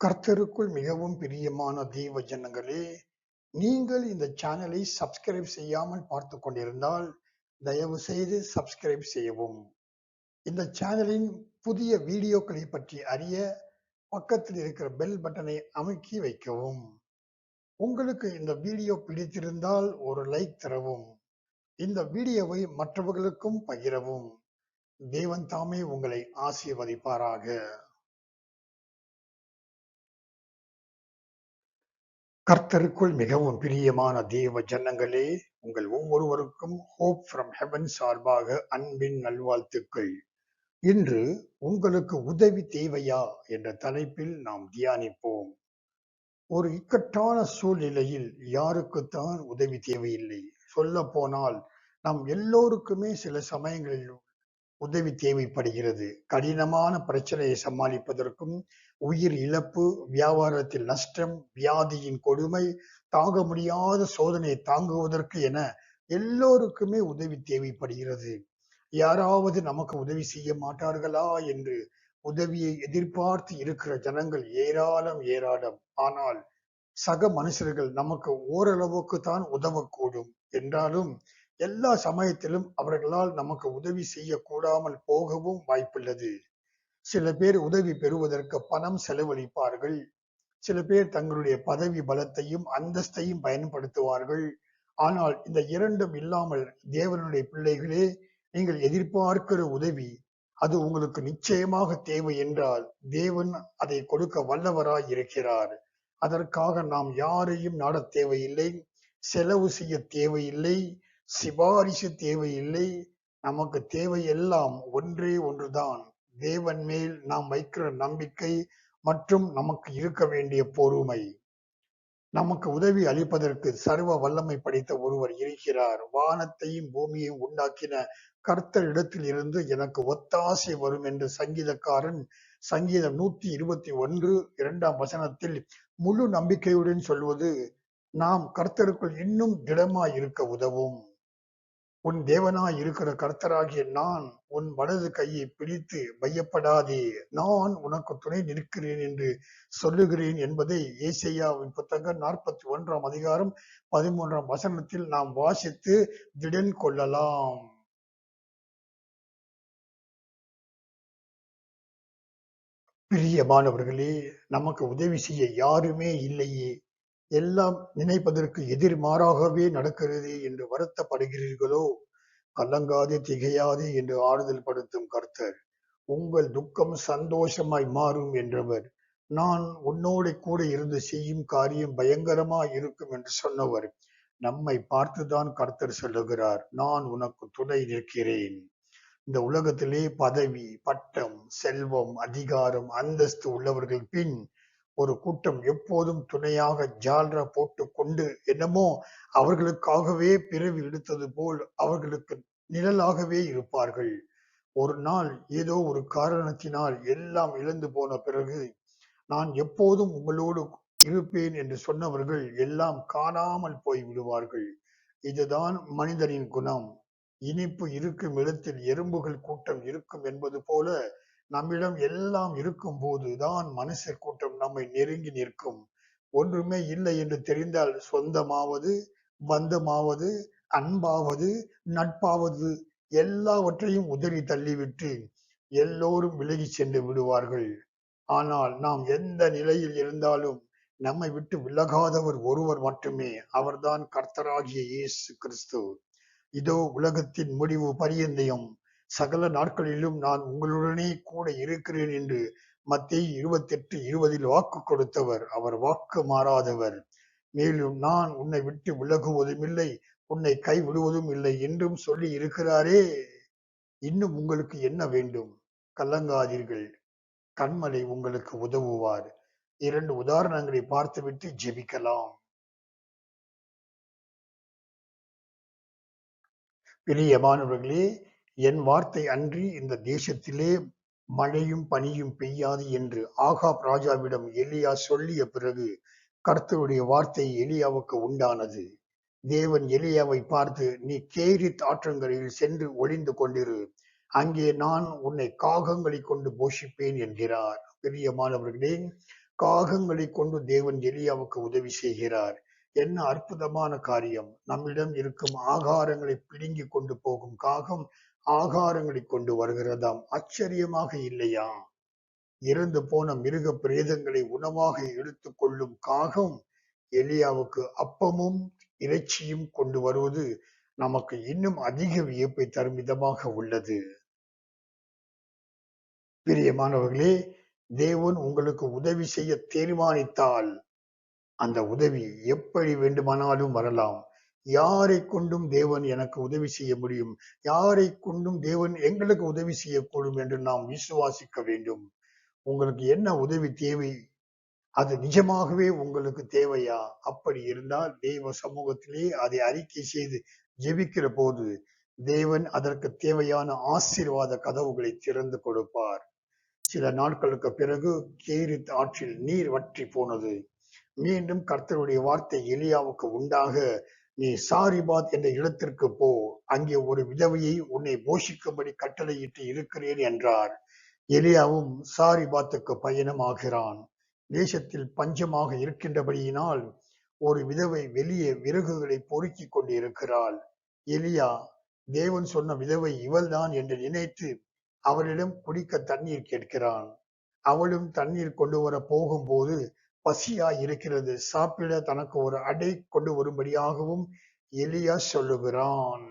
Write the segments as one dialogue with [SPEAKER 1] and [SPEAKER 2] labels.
[SPEAKER 1] கர்த்தருக்குள் மிகவும் பிரியமான தெய்வ ஜனங்களே நீங்கள் இந்த சேனலை சப்ஸ்கிரைப் செய்யாமல் பார்த்து கொண்டிருந்தால் தயவு செய்து சப்ஸ்கிரைப் செய்யவும். இந்த சேனலின் புதிய வீடியோக்களை பற்றி அறிய பக்கத்தில் இருக்கிற பெல் பட்டனை அமுக்கி வைக்கவும். உங்களுக்கு இந்த வீடியோ பிடித்திருந்தால் ஒரு லைக் தரவும். இந்த வீடியோவை மற்றவர்களுக்கும் பகிரவும். தேவன் தாமே உங்களை ஆசீர்வதிப்பாராக. கர்த்தருக்குள் மிகவும் பிரியமான தேவ ஜனங்களே உங்கள் ஒவ்வொருவருக்கும் ஹோப் ஃப்ரம் ஹெவன் சார்பாக அன்பின் நல்வாழ்த்துக்கள். இன்று உங்களுக்கு உதவி தேவையா என்ற தலைப்பில் நாம் தியானிப்போம். ஒரு இக்கட்டான சூழ்நிலையில் யாருக்குத்தான் உதவி தேவையில்லை. சொல்ல போனால் நாம் எல்லோருக்குமே சில சமயங்களில் உதவி தேவைப்படுகிறது. கடினமான பிரச்சனையை சமாளிப்பதற்கும் உயிர் இழப்பு வியாபாரத்தில் நஷ்டம் வியாதியின் கொடுமை தாங்க முடியாத சோதனையை தாங்குவதற்கு என எல்லோருக்குமே உதவி தேவைப்படுகிறது. யாராவது நமக்கு உதவி செய்ய மாட்டார்களா என்று உதவியை எதிர்பார்த்து இருக்கிற ஜனங்கள் ஏராளம் ஏராளம். ஆனால் சக மனுஷர்கள் நமக்கு ஓரளவுக்கு தான் உதவக்கூடும். என்றாலும் எல்லா சமயத்திலும் அவர்களால் நமக்கு உதவி செய்யக்கூடாமல் போகவும் வாய்ப்புள்ளது. சில பேர் உதவி பெறுவதற்கு பணம் செலவழிப்பார்கள். சில பேர் தங்களுடைய பதவி பலத்தையும் அந்தஸ்தையும் பயன்படுத்துவார்கள். ஆனால் இந்த இரண்டும் இல்லாமல் தேவனுடைய பிள்ளைகளே நீங்கள் எதிர்பார்க்கிற உதவி அது உங்களுக்கு நிச்சயமாக தேவை என்றால் தேவன் அதை கொடுக்க வல்லவராய் இருக்கிறார். அதற்காக நாம் யாரையும் நாடத் தேவையில்லை செலவு செய்ய தேவையில்லை சிபாரிசு தேவையில்லை. நமக்கு தேவையெல்லாம் ஒன்றே ஒன்றுதான். தேவன் மேல் நாம் வைக்கிற நம்பிக்கை மற்றும் நமக்கு இருக்க வேண்டிய பொறுமை. நமக்கு உதவி அளிப்பதற்கு சர்வ வல்லமை படைத்த ஒருவர் இருக்கிறார். வானத்தையும் பூமியையும் உண்டாக்கின கர்த்தர் இடத்தில் இருந்து எனக்கு ஒத்தாசை வரும் என்று சங்கீதக்காரன் சங்கீதம் நூத்தி இருபத்தி ஒன்று இரண்டாம் வசனத்தில் முழு நம்பிக்கையுடன் சொல்வது நாம் கர்த்தருக்குள் இன்னும் திடமாய் இருக்க உதவும். உன் தேவனாய் இருக்கிற கர்த்தராகிய நான் உன் வலது கையை பிடித்து பயப்படாதே நான் உனக்கு துணை நிற்கிறேன் என்று சொல்லுகிறேன் என்பதை ஏசையாவின் புத்தகம் நாற்பத்தி ஒன்றாம் அதிகாரம் பதிமூன்றாம் வசனத்தில் நாம் வாசித்து திடன் கொள்ளலாம். பிரியமானவர்களே நமக்கு உதவி செய்ய யாருமே இல்லையே. எல்லாம் நினைப்பதற்கு எதிர்மாறாகவே நடக்கிறது என்று வருத்தப்படுகிறீர்களோ? கலங்காது திகையாது என்று ஆறுதல் படுத்தும் கர்த்தர் உங்கள் துக்கம் சந்தோஷமாய் மாறும் என்றவர். நான் உன்னோடு கூட இருந்து செய்யும் காரியம் பயங்கரமாய் இருக்கும் என்று சொன்னவர். நம்மை பார்த்துதான் கர்த்தர் சொல்லுகிறார் நான் உனக்கு துணை நிற்கிறேன். இந்த உலகத்திலே பதவி பட்டம் செல்வம் அதிகாரம் அந்தஸ்து உள்ளவர்கள் பின் ஒரு கூட்டம் எப்போதும் துணையாக ஜால்ரா போட்டு கொண்டு என்னமோ அவர்களுக்காகவே பிறவி எடுத்தது போல் அவர்களுக்கு நிழலாகவே இருப்பார்கள். ஒரு நாள் ஏதோ ஒரு காரணத்தினால் எல்லாம் இழந்து போன பிறகு நான் எப்போதும் உங்களோடு இருப்பேன் என்று சொன்னவர்கள் எல்லாம் காணாமல் போய் விடுவார்கள். இதுதான் மனிதனின் குணம். இனிப்பு இருக்கும் இடத்தில் எறும்புகள் கூட்டம் இருக்கும் என்பது போல நம்மிடம் எல்லாம் இருக்கும் போதுதான் மனுஷர் கூட்டம் நம்மை நெருங்கி நிற்கும். ஒன்றுமே இல்லை என்று தெரிந்தால் சொந்தமாவது பந்தமாவது அன்பாவது நட்பாவது எல்லாவற்றையும் உதறி தள்ளிவிட்டு எல்லோரும் விலகி சென்று விடுவார்கள். ஆனால் நாம் எந்த நிலையில் இருந்தாலும் நம்மை விட்டு விலகாதவர் ஒருவர் மட்டுமே. அவர்தான் கர்த்தராகிய இயேசு கிறிஸ்து. இதோ உலகத்தின் முடிவு பரியந்தயம். சகல நாட்களிலும் நான் உங்களுடனே கூட இருக்கிறேன் என்று மத்திய இருபத்தி எட்டு இருபதில் வாக்கு கொடுத்தவர். அவர் வாக்கு மாறாதவர். மேலும் நான் உன்னை விட்டு விலகுவதும் இல்லை உன்னை கைவிடுவதும் இல்லை என்றும் சொல்லி இருக்கிறாரே. இன்னும் உங்களுக்கு என்ன வேண்டும்? கலங்காதீர்கள். கண்மலை உங்களுக்கு உதவுவார். இரண்டு உதாரணங்களை பார்த்துவிட்டு ஜெபிக்கலாம். பிரியமானவர்களே என் வார்த்தை அன்றி இந்த தேசத்திலே மழையும் பனியும் பெய்யாது என்று ஆகாப் ராஜாவிடம் எலியா சொல்லிய பிறகு கர்த்தருடைய வார்த்தை எலியாவுக்கு உண்டானது. தேவன் எலியாவை பார்த்து நீ கேரித் ஆற்றங்கரையில் சென்று ஒளிந்து கொண்டிரு. அங்கே நான் உன்னை காகங்களை கொண்டு போஷிப்பேன் என்கிறார். பிரியமானவர்களே காகங்களை கொண்டு தேவன் எலியாவுக்கு உதவி செய்கிறார். என்ன அற்புதமான காரியம். நம்மிடம் இருக்கும் ஆகாரங்களை பிடுங்கி கொண்டு போகும் காகம் ஆகாரங்களை கொண்டு வருகிறதாம். ஆச்சரியமாக இல்லையா? இறந்து போன மிருக பிரேதங்களை உணவாக எடுத்துக் கொள்ளும் காகம் எலியாவுக்கு அப்பமும் இறைச்சியும் கொண்டு வருவது நமக்கு இன்னும் அதிக வியப்பை தரும் விதமாக உள்ளது. பிரியமானவர்களே தேவன் உங்களுக்கு உதவி செய்ய தீர்மானித்தால் அந்த உதவி எப்படி வேண்டுமானாலும் வரலாம். யாரை கொண்டும் தேவன் எனக்கு உதவி செய்ய முடியும்? யாரை கொண்டும் தேவன் எங்களுக்கு உதவி செய்யக்கூடும் என்று நாம் விசுவாசிக்க வேண்டும். உங்களுக்கு என்ன உதவி தேவை? அது நிஜமாகவே உங்களுக்கு தேவையா? அப்படி இருந்தால் தெய்வ சமூகத்திலே அதை அறிக்கை செய்து ஜெபிக்கிற போது தேவன் அதற்கு தேவையான ஆசீர்வாத கதவுகளை திறந்து கொடுப்பார். சில நாட்களுக்கு பிறகு கேரித் ஆற்றில் நீர் வற்றி போனது. மீண்டும் கர்த்தருடைய வார்த்தை எலியாவுக்கு உண்டாக நீ சாரிபாத் என்ற இடத்திற்கு போ. அங்கே ஒரு விதவையை உன்னை போஷிக்கும்படி கட்டளையிட்டு இருக்கிறேன் என்றார். எலியாவும் சாரிபாத்துக்கு பயணமாகிறான் தேசத்தில் பஞ்சமாக இருக்கின்றபடியினால் ஒரு விதவை வெளியே விறகுகளை பொறுக்கிக் கொண்டு இருக்கிறாள் எலியா தேவன் சொன்ன விதவை இவள்தான் என்று நினைத்து அவளிடம் குடிக்க தண்ணீர் கேட்கிறான். அவளும் தண்ணீர் கொண்டு வர போகும்போது பசியா இருக்கிறது. சாப்பிட தனக்கு ஒரு அடை கொண்டு வரும்படியாகவும் எலியா சொல்லுகிறான்.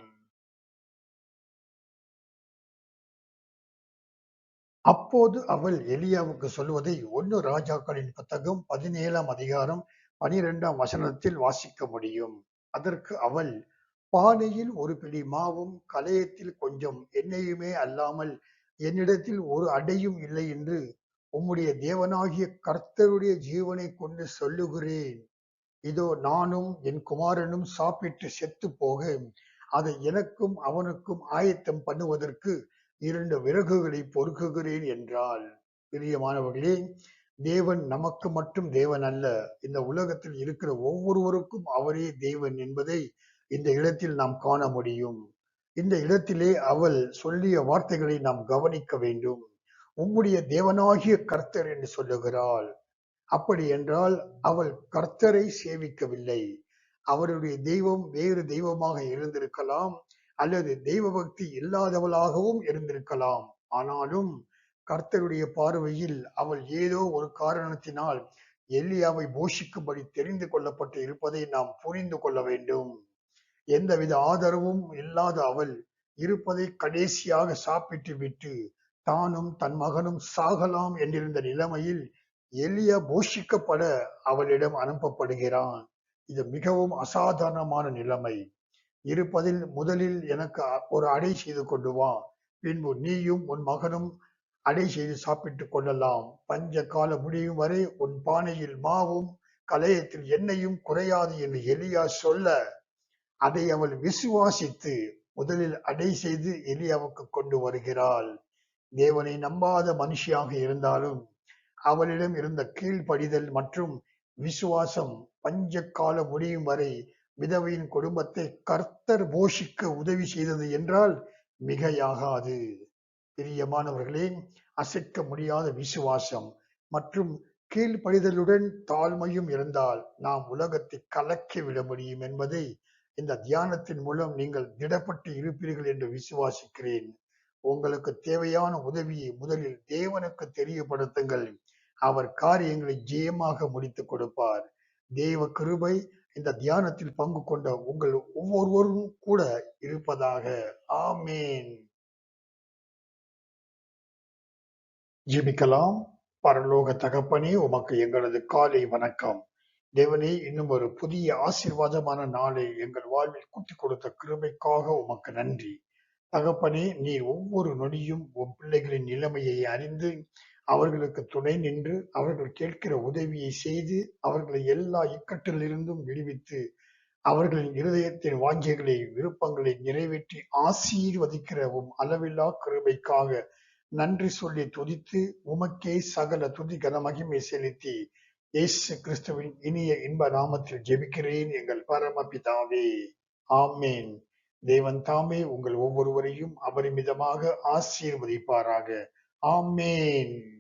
[SPEAKER 1] அப்போது அவள் எலியாவுக்கு சொல்வதை ஒன்னு ராஜாக்களின் புத்தகம் பதினேழாம் அதிகாரம் பனிரெண்டாம் வசனத்தில் வாசிக்க முடியும். அதற்கு அவள் பானையில் ஒரு பிடி மாவும் கலையத்தில் கொஞ்சம் எண்ணெயுமே அல்லாமல் என்னிடத்தில் ஒரு அடையும் இல்லை என்று உம்முடைய தேவனாகிய கர்த்தருடைய ஜீவனை கொண்டு சொல்லுகிறேன். இதோ நானும் என் குமாரனும் சாப்பிட்டு செத்து போக அதை எனக்கும் அவனுக்கும் ஆயத்தம் பண்ணுவதற்கு இரண்டு விறகுகளை பொறுக்குகிறேன் என்றால் பிரியமானவர்களே தேவன் நமக்கு மட்டும் தேவன் அல்ல. இந்த உலகத்தில் இருக்கிற ஒவ்வொருவருக்கும் அவரே தேவன் என்பதை இந்த இடத்தில் நாம் காண முடியும். இந்த இடத்திலே அவள் சொல்லிய வார்த்தைகளை நாம் கவனிக்க வேண்டும். உம்முடைய தேவனாகிய கர்த்தர் என்று சொல்லுகிறாள். அப்படி என்றால் அவள் கர்த்தரை சேவிக்கவில்லை. அவருடைய தெய்வம் வேறு தெய்வமாக இருந்திருக்கலாம் அல்லது தெய்வ பக்தி இல்லாதவளாகவும் இருந்திருக்கலாம். ஆனாலும் கர்த்தருடைய பார்வையில் அவள் ஏதோ ஒரு காரணத்தினால் எல்லியாவை போஷிக்கும்படி தெரிந்து கொள்ளப்பட்டு இருப்பதை நாம் புரிந்து கொள்ள வேண்டும். எந்தவித ஆதரவும் இல்லாத அவள் இருப்பதை கடைசியாக சாப்பிட்டு விட்டு தானும் தன் மகனும் சாகலாம் என்றிருந்த நிலைமையில் எலியா போஷிக்கப்பட அவளிடம் அனுப்பப்படுகிறான். இது மிகவும் அசாதாரணமான நிலைமை. இருப்பதில் முதலில் எனக்கு ஒரு அடை செய்து கொண்டு வா. பின்பு நீயும் உன் மகனும் அடை செய்து சாப்பிட்டுக் கொள்ளலாம். பஞ்ச கால முடியும் வரை உன் பானையில் மாவும் கலையத்தில் எண்ணெயும் குறையாது என்று எலியா சொல்ல அதை அவள் விசுவாசித்து முதலில் அடை செய்து எலியாவுக்கு கொண்டு வருகிறாள். தேவனை நம்பாத மனுஷியாக இருந்தாலும் அவளிடம் இருந்த கீழ்ப்படிதல் மற்றும் விசுவாசம் பஞ்ச கால முடியும் வரை விதவையின் குடும்பத்தை கர்த்தர் போஷிக்க உதவி செய்தது என்றால் மிகையாகாது. பிரியமானவர்களே அசைக்க முடியாத விசுவாசம் மற்றும் கீழ்ப்படிதலுடன் தாழ்மையும் இருந்தால் நாம் உலகத்தை கலக்கி விட முடியும் என்பதை இந்த தியானத்தின் மூலம் நீங்கள் திடப்பட்டு இருப்பீர்கள் என்று விசுவாசிக்கிறேன். உங்களுக்கு தேவையான உதவியை முதலில் தேவனுக்கு தெரியப்படுத்துங்கள். அவர் காரியங்களை ஜெயமாக முடித்துக் கொடுப்பார். தேவ கிருபை இந்த தியானத்தில் பங்கு கொண்ட உங்கள் ஒவ்வொருவரும் கூட இருப்பதாக. ஆமேன். ஜெபிக்கலாம். பரலோக தகப்பனே உமக்கு எங்களது காலை வணக்கம். தேவனே இன்னும் ஒரு புதிய ஆசீர்வாதமான நாளை எங்கள் வாழ்வில் கூட்டி கொடுத்த கிருபைக்காக உமக்கு நன்றி. தகப்பனே நீர் ஒவ்வொரு நொடியும் உன் பிள்ளைகளின் நிலைமையை அறிந்து அவர்களுக்கு துணை நின்று அவர்கள் கேட்கிற உதவியை செய்து அவர்களை எல்லா இக்கட்டிலிருந்தும் விடுவித்து அவர்களின் இருதயத்தின் வாஞ்சைகளை விருப்பங்களை நிறைவேற்றி ஆசீர்வதிக்கிற உம் அளவில்லா கிருபைக்காக நன்றி சொல்லி துதித்து உமக்கே சகல துதி கன மகிமை செலுத்தி இயேசு கிறிஸ்துவின் இனிய இன்ப நாமத்தில் ஜெபிக்கிறேன் எங்கள் பரமபிதாவே. ஆமேன். தேவன் தாமே உங்கள் ஒவ்வொருவரையும் அபரிமிதமாக ஆசீர்வதிப்பாராக. ஆமேன்.